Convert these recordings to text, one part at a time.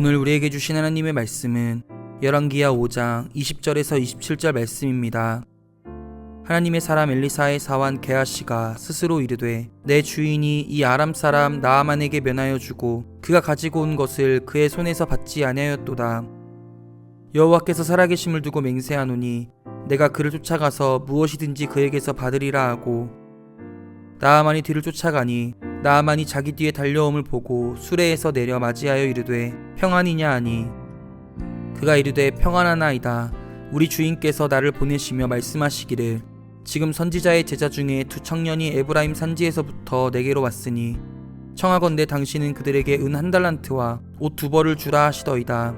오늘 우리에게 주신 하나님의 말씀은 열왕기하 5장 20절에서 27절 말씀입니다. 하나님의 사람 엘리사의 사환 게하시가 스스로 이르되 내 주인이 이 아람 사람 나아만에게 면하여 주고 그가 가지고 온 것을 그의 손에서 받지 아니하였도다. 여호와께서 살아계심을 두고 맹세하노니 내가 그를 쫓아가서 무엇이든지 그에게서 받으리라 하고 나아만이 뒤를 쫓아가니 나아만이 자기 뒤에 달려옴을 보고 수레에서 내려 맞이하여 이르되 평안이냐 하니? 그가 이르되 평안하나이다. 우리 주인께서 나를 보내시며 말씀하시기를 지금 선지자의 제자 중에 두 청년이 에브라임 산지에서부터 내게로 왔으니 청하건대 당신은 그들에게 은 한 달란트와 옷 두 벌을 주라 하시더이다.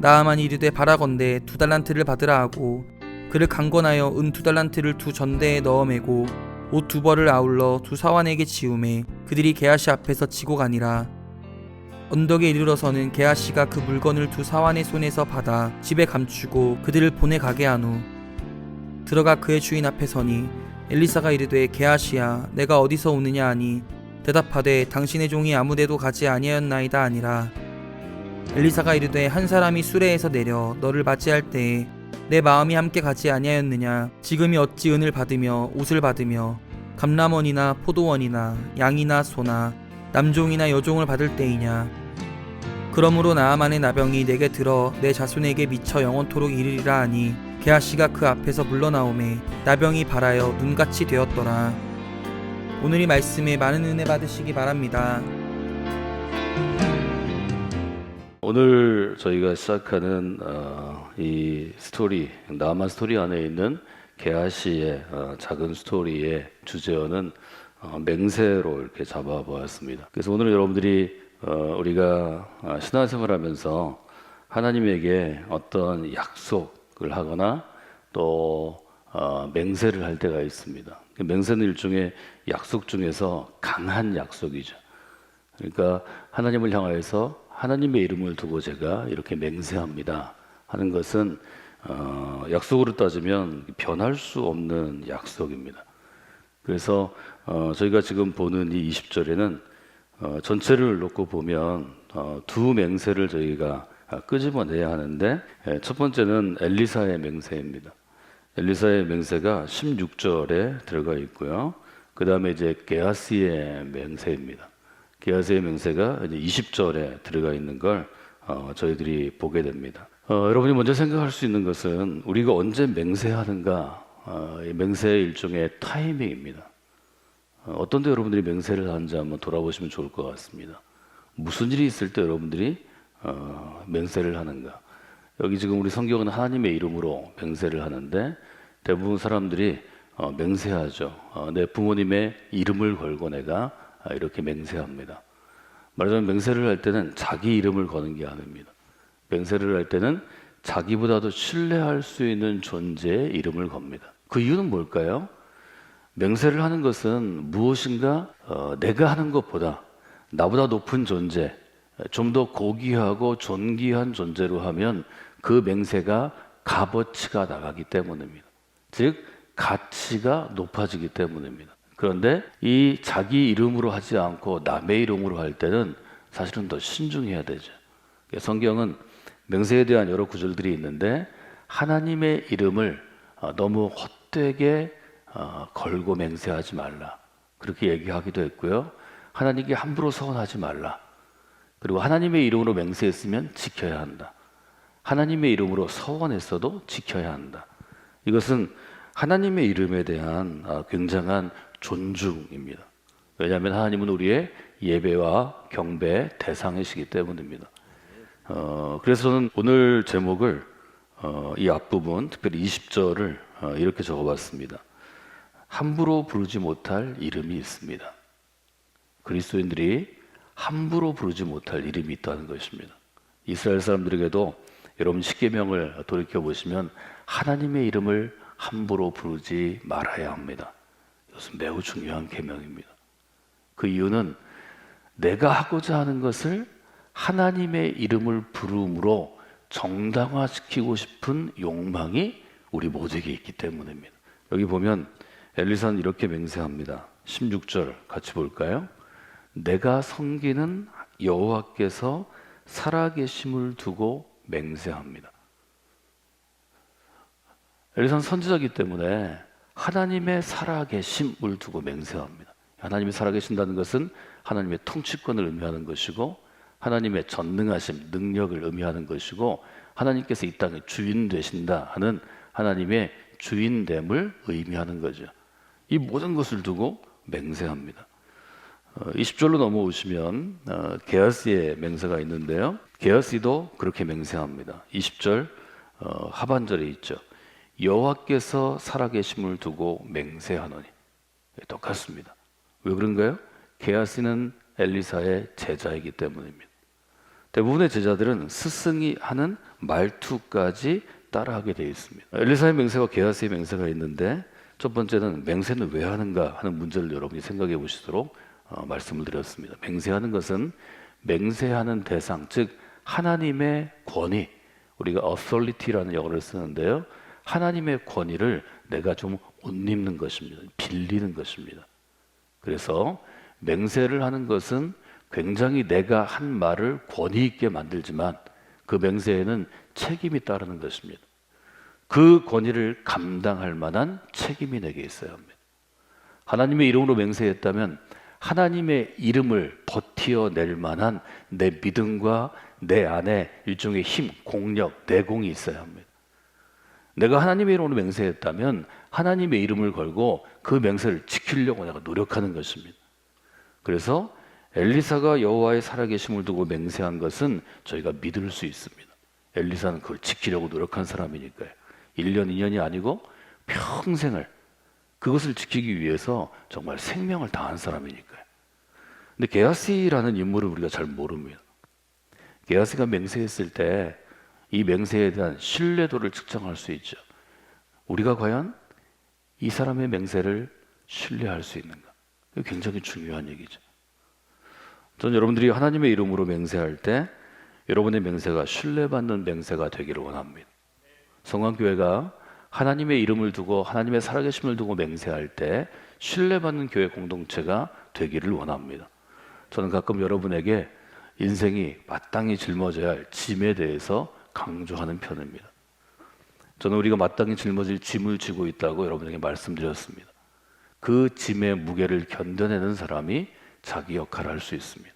나아만이 이르되 바라건대 두 달란트를 받으라 하고 그를 강권하여 은 두 달란트를 두 전대에 넣어 매고 옷 두 벌을 아울러 두 사환에게 지우매 그들이 게하시 앞에서 지고 가니라. 언덕에 이르러서는 게하시가 그 물건을 두 사환의 손에서 받아 집에 감추고 그들을 보내 가게 한 후 들어가 그의 주인 앞에 서니 엘리사가 이르되 게하시야 내가 어디서 오느냐 하니 대답하되 당신의 종이 아무데도 가지 아니하였나이다 아니라. 엘리사가 이르되 한 사람이 수레에서 내려 너를 맞이할 때에 내 마음이 함께 가지 아니하였느냐. 지금이 어찌 은을 받으며 옷을 받으며 감람원이나 포도원이나 양이나 소나 남종이나 여종을 받을 때이냐 그러므로 나아만의 나병이 내게 들어 내 자손에게 미쳐 영원토록 이르리라 하니 게하시가 그 앞에서 물러나오매 나병이 발하여 눈같이 되었더라 오늘 이 말씀에 많은 은혜 받으시기 바랍니다. 오늘 저희가 시작하는 어, 이 스토리 나만 스토리 안에 있는 게하시의 어, 작은 스토리의 주제어는 어, 맹세로 이렇게 잡아보았습니다. 그래서 오늘 여러분들이 어, 우리가 어, 신앙생활하면서 하나님에게 어떤 약속을 하거나 또 어, 맹세를 할 때가 있습니다. 그 맹세는 일종의 약속 중에서 강한 약속이죠. 그러니까 하나님을 향하여서 하나님의 이름을 두고 제가 이렇게 맹세합니다 하는 것은 어, 약속으로 따지면 변할 수 없는 약속입니다. 그래서 어, 저희가 지금 보는 이 20절에는 어, 전체를 놓고 보면 어, 두 맹세를 저희가 아, 끄집어내야 하는데 예, 첫 번째는 엘리사의 맹세입니다. 엘리사의 맹세가 16절에 들어가 있고요. 그 다음에 이제 게하시의 맹세입니다. 게하시의 맹세가 이제 20절에 들어가 있는 걸 어, 저희들이 보게 됩니다. 어, 여러분이 먼저 생각할 수 있는 것은 우리가 언제 맹세하는가? 어, 이 맹세의 일종의 타이밍입니다. 어, 어떤 때 여러분들이 맹세를 하는지 한번 돌아보시면 좋을 것 같습니다. 무슨 일이 있을 때 여러분들이 어, 맹세를 하는가? 여기 지금 우리 성경은 하나님의 이름으로 맹세를 하는데 대부분 사람들이 어, 맹세하죠. 어, 내 부모님의 이름을 걸고 내가 아, 이렇게 맹세합니다. 말하자면 맹세를 할 때는 자기 이름을 거는 게 아닙니다. 맹세를 할 때는 자기보다도 신뢰할 수 있는 존재의 이름을 겁니다. 그 이유는 뭘까요? 맹세를 하는 것은 무엇인가 어, 내가 하는 것보다 나보다 높은 존재, 좀 더 고귀하고 존귀한 존재로 하면 그 맹세가 값어치가 나가기 때문입니다. 즉 가치가 높아지기 때문입니다. 그런데 이 자기 이름으로 하지 않고 남의 이름으로 할 때는 사실은 더 신중해야 되죠. 성경은 맹세에 대한 여러 구절들이 있는데 하나님의 이름을 어, 너무 헛되게 어, 걸고 맹세하지 말라. 그렇게 얘기하기도 했고요. 하나님께 함부로 서원하지 말라. 그리고 하나님의 이름으로 맹세했으면 지켜야 한다. 하나님의 이름으로 서원했어도 지켜야 한다. 이것은 하나님의 이름에 대한 어, 굉장한 존중입니다. 왜냐하면 하나님은 우리의 예배와 경배 대상이시기 때문입니다. 어, 그래서 저는 오늘 제목을 어, 이 앞부분, 특별히 20절을 어, 이렇게 적어봤습니다. 함부로 부르지 못할 이름이 있습니다. 그리스도인들이 함부로 부르지 못할 이름이 있다는 것입니다. 이스라엘 사람들에게도 여러분 십계명을 돌이켜 보시면 하나님의 이름을 함부로 부르지 말아야 합니다. 이것은 매우 중요한 계명입니다. 그 이유는 내가 하고자 하는 것을 하나님의 이름을 부름으로 정당화시키고 싶은 욕망이 우리 모두에게 있기 때문입니다. 여기 보면 엘리사는 이렇게 맹세합니다. 16절 같이 볼까요? 내가 섬기는 여호와께서 살아계심을 두고 맹세합니다. 엘리사는 선지자이기 때문에 하나님의 살아계심을 두고 맹세합니다. 하나님이 살아계신다는 것은 하나님의 통치권을 의미하는 것이고 하나님의 전능하심, 능력을 의미하는 것이고 하나님께서 이 땅의 주인 되신다 하는 하나님의 주인됨을 의미하는 거죠. 이 모든 것을 두고 맹세합니다. 어, 20절로 넘어오시면 어, 게하스의 맹세가 있는데요. 게하스도 그렇게 맹세합니다. 20절 어, 하반절에 있죠. 여호와께서 살아계심을 두고 맹세하노니 예, 똑같습니다. 왜 그런가요? 게하스는 엘리사의 제자이기 때문입니다. 대부분의 제자들은 스승이 하는 말투까지 따라하게 되어 있습니다. 엘리사의 맹세와 게하스의 맹세가 있는데 첫 번째는 맹세는 왜 하는가 하는 문제를 여러분이 생각해 보시도록 어, 말씀을 드렸습니다. 맹세하는 것은 맹세하는 대상, 즉 하나님의 권위, 우리가 authority라는 영어를 쓰는데요. 하나님의 권위를 내가 좀 옷 입는 것입니다. 빌리는 것입니다. 그래서 맹세를 하는 것은 굉장히 내가 한 말을 권위 있게 만들지만 그 맹세에는 책임이 따르는 것입니다. 그 권위를 감당할 만한 책임이 내게 있어야 합니다. 하나님의 이름으로 맹세했다면 하나님의 이름을 버티어낼 만한 내 믿음과 내 안에 일종의 힘, 공력, 내공이 있어야 합니다. 내가 하나님의 이름으로 맹세했다면 하나님의 이름을 걸고 그 맹세를 지키려고 내가 노력하는 것입니다. 그래서 엘리사가 여호와의 살아계심을 두고 맹세한 것은 저희가 믿을 수 있습니다. 엘리사는 그걸 지키려고 노력한 사람이니까요. 1년, 2년이 아니고 평생을 그것을 지키기 위해서 정말 생명을 다한 사람이니까요. 근데 게하시라는 인물을 우리가 잘 모릅니다. 게하시가 맹세했을 때 이 맹세에 대한 신뢰도를 측정할 수 있죠. 우리가 과연 이 사람의 맹세를 신뢰할 수 있는가? 굉장히 중요한 얘기죠. 저는 여러분들이 하나님의 이름으로 맹세할 때 여러분의 맹세가 신뢰받는 맹세가 되기를 원합니다. 성광교회가 하나님의 이름을 두고 하나님의 살아계심을 두고 맹세할 때 신뢰받는 교회 공동체가 되기를 원합니다. 저는 가끔 여러분에게 인생이 마땅히 짊어져야 할 짐에 대해서 강조하는 편입니다. 저는 우리가 마땅히 짊어질 짐을 지고 있다고 여러분에게 말씀드렸습니다. 그 짐의 무게를 견뎌내는 사람이 자기 역할을 할 수 있습니다.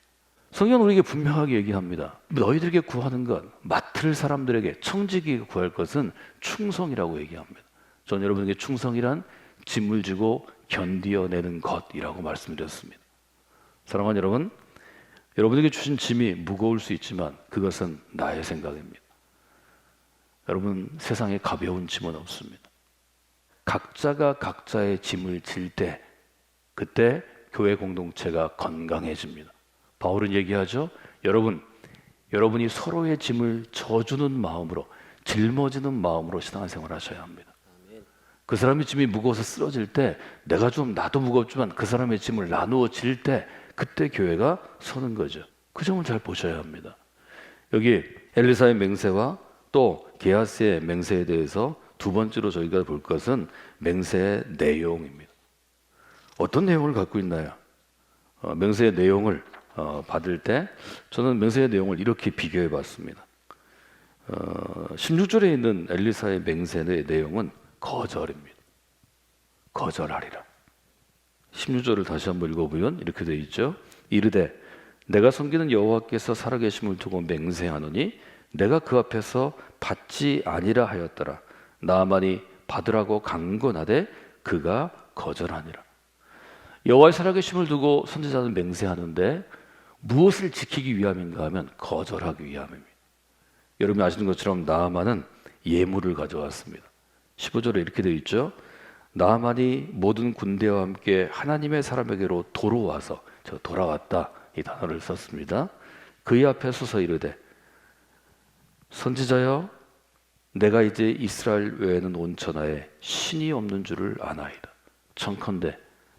성경은 우리에게 분명하게 얘기합니다. 너희들에게 구하는 것, 맡을 사람들에게 청지기에 구할 것은 충성이라고 얘기합니다. 저는 여러분에게 충성이란 짐을 지고 견디어내는 것이라고 말씀드렸습니다. 사랑하는 여러분, 여러분에게 주신 짐이 무거울 수 있지만 그것은 나의 생각입니다. 여러분, 세상에 가벼운 짐은 없습니다. 각자가 각자의 짐을 질 때, 그때 교회 공동체가 건강해집니다. 바울은 얘기하죠. 여러분, 여러분이 서로의 짐을 져주는 마음으로, 짊어지는 마음으로 신앙생활 하셔야 합니다. 그 사람의 짐이 무거워서 쓰러질 때, 내가 좀 나도 무겁지만 그 사람의 짐을 나누어 질 때, 그때 교회가 서는 거죠. 그 점을 잘 보셔야 합니다. 여기 엘리사의 맹세와 또 게하스의 맹세에 대해서 두 번째로 저희가 볼 것은 맹세의 내용입니다. 어떤 내용을 갖고 있나요? 어, 맹세의 내용을 어, 받을 때 저는 맹세의 내용을 이렇게 비교해 봤습니다. 어, 16절에 있는 엘리사의 맹세의 내용은 거절입니다. 거절하리라. 16절을 다시 한번 읽어보면 이렇게 되어 있죠. 이르되 내가 섬기는 여호와께서 살아계심을 두고 맹세하노니 내가 그 앞에서 받지 아니라 하였더라. 나만이 받으라고 강권하되 그가 거절하니라. 여호와의 살아계심을 두고 선지자는 맹세하는데 무엇을 지키기 위함인가 하면 거절하기 위함입니다. 여러분이 아시는 것처럼 나아만은 예물을 가져왔습니다. 15절에 이렇게 되어 있죠. 나아만이 모든 군대와 함께 하나님의 사람에게로 돌아와서 저 돌아왔다 이 단어를 썼습니다. 그의 앞에 서서 이르되 선지자여 내가 이제 이스라엘 외에는 온 천하에 신이 없는 줄을 아나이다. 청컨대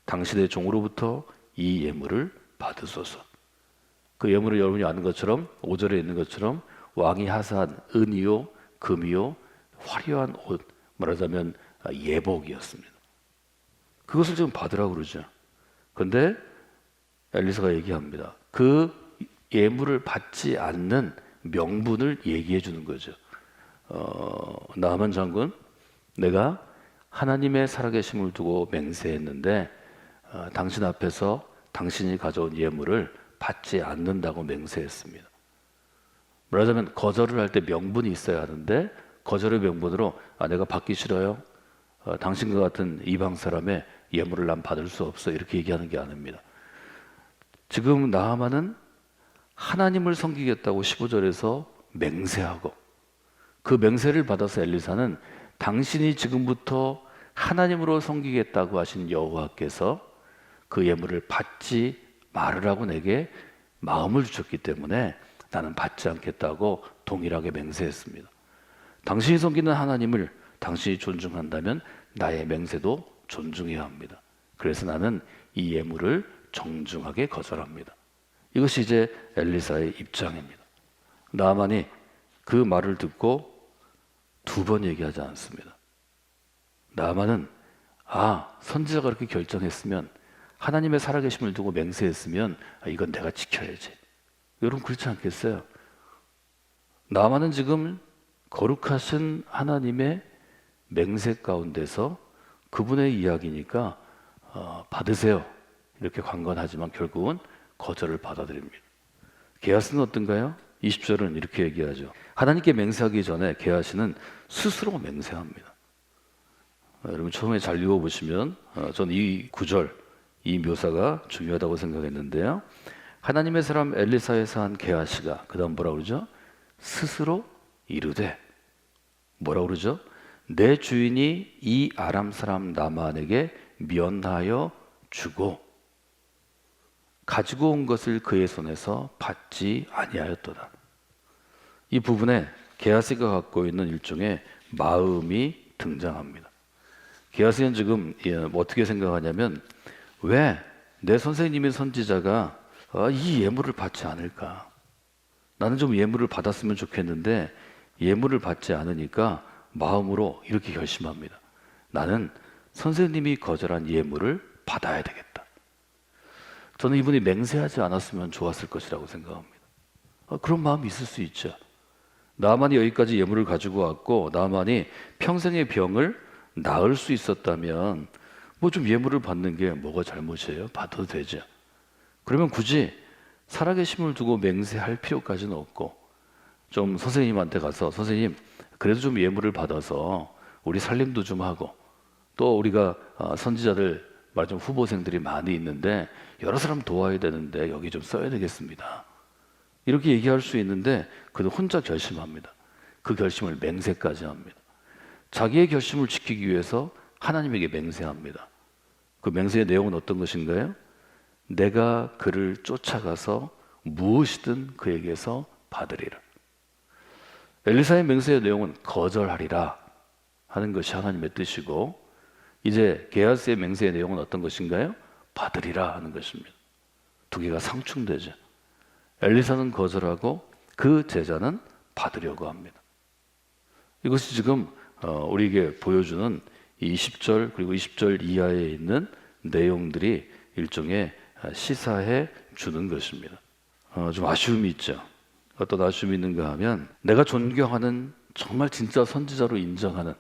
당신의 종으로부터 이 예물을 받으소서. 그 예물을 여러분이 아는 것처럼 5절에 있는 것처럼 왕이 하사한 은이요 금이요 화려한 옷 말하자면 예복이었습니다. 그것을 지금 받으라고 그러죠. 근데 엘리사가 얘기합니다. 그 예물을 받지 않는 명분을 얘기해 주는 거죠. 어, 나만 장군, 내가 하나님의 살아계심을 두고 맹세했는데 어, 당신 앞에서 당신이 가져온 예물을 받지 않는다고 맹세했습니다. 말하자면 거절을 할 때 명분이 있어야 하는데 거절의 명분으로 아 내가 받기 싫어요. 어, 당신과 같은 이방 사람의 예물을 난 받을 수 없어 이렇게 얘기하는 게 아닙니다. 지금 나하만은 하나님을 섬기겠다고 15절에서 맹세하고 그 맹세를 받아서 엘리사는 당신이 지금부터 하나님으로 섬기겠다고 하신 여호와께서 그 예물을 받지 말으라고 내게 마음을 주셨기 때문에 나는 받지 않겠다고 동일하게 맹세했습니다. 당신이 섬기는 하나님을 당신이 존중한다면 나의 맹세도 존중해야 합니다. 그래서 나는 이 예물을 정중하게 거절합니다. 이것이 이제 엘리사의 입장입니다. 나만이 그 말을 듣고 두 번 얘기하지 않습니다. 나만은 아 선지자가 그렇게 결정했으면 하나님의 살아계심을 두고 맹세했으면 아, 이건 내가 지켜야지. 여러분 그렇지 않겠어요? 나만은 지금 거룩하신 하나님의 맹세 가운데서 그분의 이야기니까 어, 받으세요 이렇게 관건하지만 결국은 거절을 받아들입니다. 게하스는 어떤가요? 20절은 이렇게 얘기하죠. 하나님께 맹세하기 전에 게하시는 스스로 맹세합니다. 어, 여러분 처음에 잘 읽어보시면 어, 저는 이 구절, 이 묘사가 중요하다고 생각했는데요. 하나님의 사람 엘리사에서 한 게하시가 그 다음 뭐라 그러죠? 스스로 이르되 뭐라 그러죠? 내 주인이 이 아람 사람 나만에게 면하여 주고 가지고 온 것을 그의 손에서 받지 아니하였도다. 이 부분에 게하시가 갖고 있는 일종의 마음이 등장합니다. 게하시는 지금 예, 어떻게 생각하냐면 왜 내 선생님의 선지자가 아, 이 예물을 받지 않을까? 나는 좀 예물을 받았으면 좋겠는데 예물을 받지 않으니까 마음으로 이렇게 결심합니다. 나는 선생님이 거절한 예물을 받아야 되겠다. 저는 이분이 맹세하지 않았으면 좋았을 것이라고 생각합니다. 아, 그런 마음이 있을 수 있죠. 나만이 여기까지 예물을 가지고 왔고 나만이 평생의 병을 나을 수 있었다면 뭐 좀 예물을 받는 게 뭐가 잘못이에요? 받아도 되죠. 그러면 굳이 살아계심을 두고 맹세할 필요까지는 없고 좀 선생님한테 가서 선생님 그래도 좀 예물을 받아서 우리 살림도 좀 하고 또 우리가 어, 선지자들 말하자면 후보생들이 많이 있는데 여러 사람 도와야 되는데 여기 좀 써야 되겠습니다. 이렇게 얘기할 수 있는데 그는 혼자 결심합니다. 그 결심을 맹세까지 합니다. 자기의 결심을 지키기 위해서 하나님에게 맹세합니다. 그 맹세의 내용은 어떤 것인가요? 내가 그를 쫓아가서 무엇이든 그에게서 받으리라. 엘리사의 맹세의 내용은 거절하리라 하는 것이 하나님의 뜻이고 이제 게하스의 맹세의 내용은 어떤 것인가요? 받으리라 하는 것입니다. 두 개가 상충되죠. 엘리사는 거절하고 그 제자는 받으려고 합니다. 이것이 지금 어, 우리에게 보여주는 이 20절 그리고 20절 이하에 있는 내용들이 일종의 시사해 주는 것입니다. 어, 좀 아쉬움이 있죠. 어떤 아쉬움이 있는가 하면 내가 존경하는 정말 진짜 선지자로 인정하는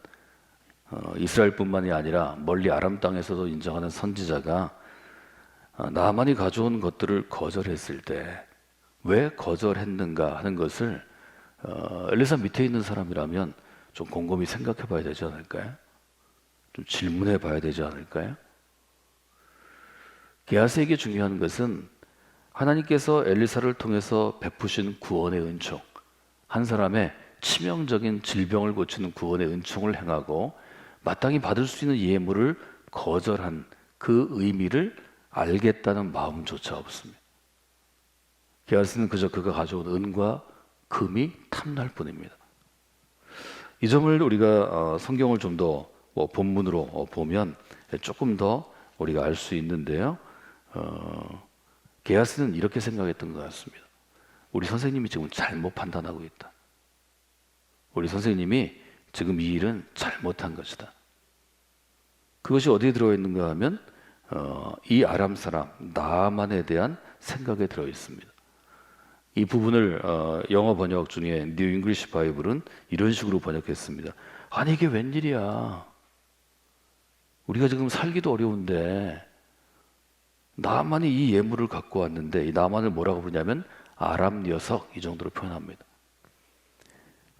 어, 이스라엘뿐만이 아니라 멀리 아람 땅에서도 인정하는 선지자가 어, 나만이 가져온 것들을 거절했을 때 왜 거절했는가 하는 것을 어, 엘리사 밑에 있는 사람이라면 좀 곰곰이 생각해 봐야 되지 않을까요? 좀 질문해 봐야 되지 않을까요? 게하스에게 중요한 것은 하나님께서 엘리사를 통해서 베푸신 구원의 은총, 한 사람의 치명적인 질병을 고치는 구원의 은총을 행하고 마땅히 받을 수 있는 예물을 거절한 그 의미를 알겠다는 마음조차 없습니다. 게하스는 그저 그가 가져온 은과 금이 탐날 뿐입니다. 이 점을 우리가 어, 성경을 좀더 뭐 본문으로 어, 보면 조금 더 우리가 알 수 있는데요. 어, 게하스는 이렇게 생각했던 것 같습니다. 우리 선생님이 지금 잘못 판단하고 있다. 우리 선생님이 지금 이 일은 잘못한 것이다. 그것이 어디에 들어 있는가 하면 어, 이 아람 사람 나만에 대한 생각에 들어 있습니다. 이 부분을 어, 영어 번역 중에 뉴 잉글리시 바이블은 이런 식으로 번역했습니다. 아니 이게 웬일이야? 우리가 지금 살기도 어려운데 나만이 이 예물을 갖고 왔는데 이 나만을 뭐라고 부르냐면 아람 녀석 이 정도로 표현합니다.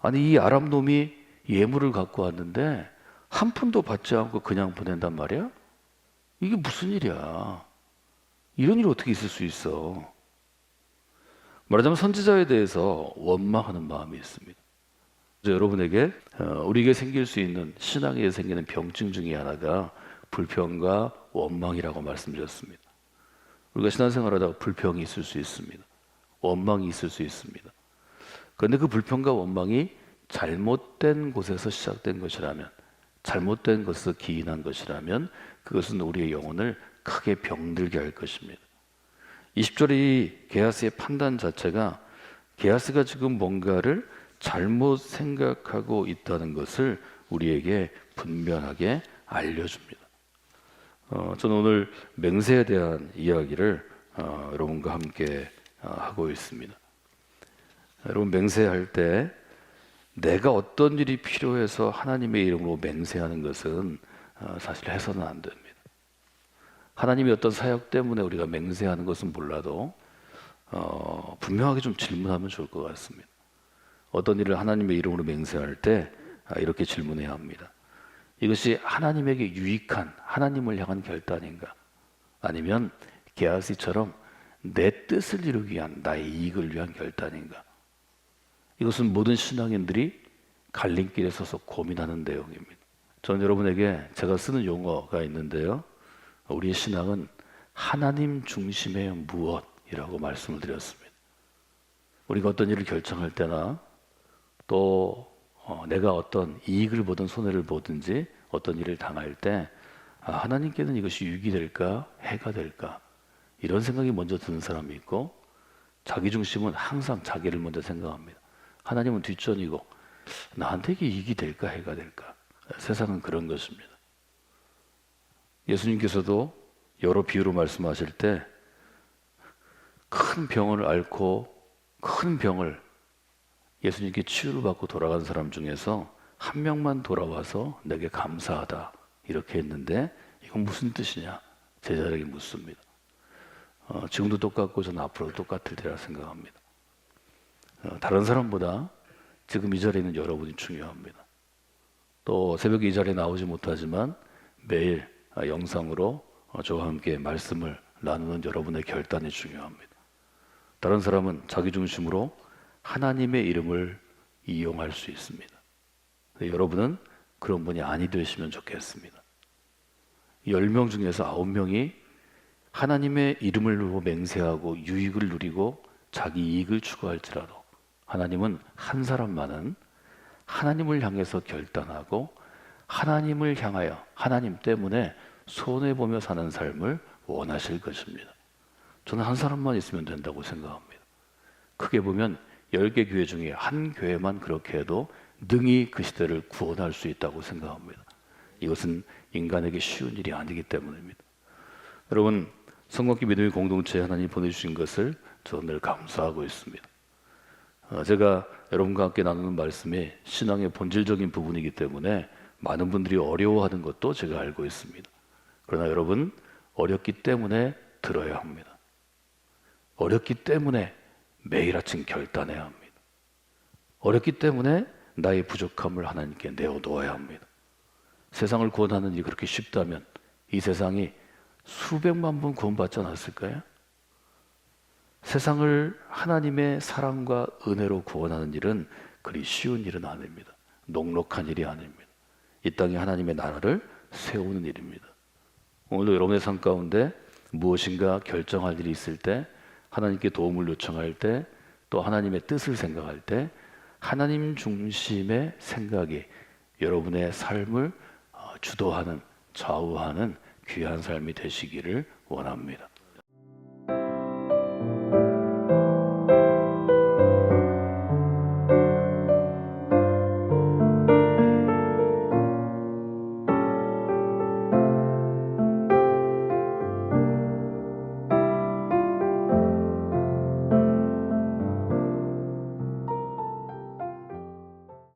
아니 이 아람 놈이 예물을 갖고 왔는데 한 푼도 받지 않고 그냥 보낸단 말이야? 이게 무슨 일이야? 이런 일이 어떻게 있을 수 있어? 말하자면 선지자에 대해서 원망하는 마음이 있습니다. 여러분에게 어, 우리에게 생길 수 있는 신앙에 생기는 병증 중에 하나가 불평과 원망이라고 말씀드렸습니다. 우리가 신앙생활하다가 불평이 있을 수 있습니다. 원망이 있을 수 있습니다. 그런데 그 불평과 원망이 잘못된 곳에서 시작된 것이라면, 잘못된 것에서 기인한 것이라면, 그것은 우리의 영혼을 크게 병들게 할 것입니다. 20절의 이 게하스의 판단 자체가 게하스가 지금 뭔가를 잘못 생각하고 있다는 것을 우리에게 분명하게 알려줍니다. 어, 저는 오늘 맹세에 대한 이야기를 어, 여러분과 함께 어, 하고 있습니다. 여러분 맹세할 때 내가 어떤 일이 필요해서 하나님의 이름으로 맹세하는 것은 어, 사실 해서는 안 됩니다. 하나님의 어떤 사역 때문에 우리가 맹세하는 것은 몰라도 어, 분명하게 좀 질문하면 좋을 것 같습니다. 어떤 일을 하나님의 이름으로 맹세할 때 아, 이렇게 질문해야 합니다. 이것이 하나님에게 유익한 하나님을 향한 결단인가? 아니면 게하시처럼 내 뜻을 이루기 위한 나의 이익을 위한 결단인가? 이것은 모든 신앙인들이 갈림길에 서서 고민하는 내용입니다. 저는 여러분에게 제가 쓰는 용어가 있는데요. 우리의 신앙은 하나님 중심의 무엇이라고 말씀을 드렸습니다. 우리가 어떤 일을 결정할 때나 또 어, 내가 어떤 이익을 보든 손해를 보든지 어떤 일을 당할 때 아, 하나님께는 이것이 유익이 될까 해가 될까 이런 생각이 먼저 드는 사람이 있고 자기 중심은 항상 자기를 먼저 생각합니다. 하나님은 뒷전이고 나한테 이게 이익이 될까 해가 될까 세상은 그런 것입니다. 예수님께서도 여러 비유로 말씀하실 때 큰 병을 앓고 큰 병을 예수님께 치유를 받고 돌아간 사람 중에서 한 명만 돌아와서 내게 감사하다 이렇게 했는데 이건 무슨 뜻이냐 제자에게 묻습니다. 어, 지금도 똑같고 저는 앞으로도 똑같을 때라 생각합니다. 어, 다른 사람보다 지금 이 자리에 있는 여러분이 중요합니다. 또 새벽에 이 자리에 나오지 못하지만 매일 아, 영상으로 어, 저와 함께 말씀을 나누는 여러분의 결단이 중요합니다. 다른 사람은 자기 중심으로 하나님의 이름을 이용할 수 있습니다. 여러분은 그런 분이 아니 되시면 좋겠습니다. 10명 중에서 9명이 하나님의 이름을 맹세하고 유익을 누리고 자기 이익을 추구할지라도 하나님은 한 사람만은 하나님을 향해서 결단하고 하나님을 향하여 하나님 때문에 손해보며 사는 삶을 원하실 것입니다. 저는 한 사람만 있으면 된다고 생각합니다. 크게 보면 10개 교회 중에 한 교회만 그렇게 해도 능히 그 시대를 구원할 수 있다고 생각합니다. 이것은 인간에게 쉬운 일이 아니기 때문입니다. 여러분, 성곽기 믿음의 공동체에 하나님 보내주신 것을 저는 늘 감사하고 있습니다. 어, 제가 여러분과 함께 나누는 말씀이 신앙의 본질적인 부분이기 때문에 많은 분들이 어려워하는 것도 제가 알고 있습니다. 그러나 여러분, 어렵기 때문에 들어야 합니다. 어렵기 때문에 매일 아침 결단해야 합니다. 어렵기 때문에 나의 부족함을 하나님께 내어놓아야 합니다. 세상을 구원하는 일이 그렇게 쉽다면 이 세상이 수백만 분 구원받지 않았을까요? 세상을 하나님의 사랑과 은혜로 구원하는 일은 그리 쉬운 일은 아닙니다. 녹록한 일이 아닙니다. 이 땅에 하나님의 나라를 세우는 일입니다. 오늘도 여러분의 삶 가운데 무엇인가 결정할 일이 있을 때 하나님께 도움을 요청할 때 또 하나님의 뜻을 생각할 때 하나님 중심의 생각이 여러분의 삶을 어, 주도하는 좌우하는 귀한 삶이 되시기를 원합니다.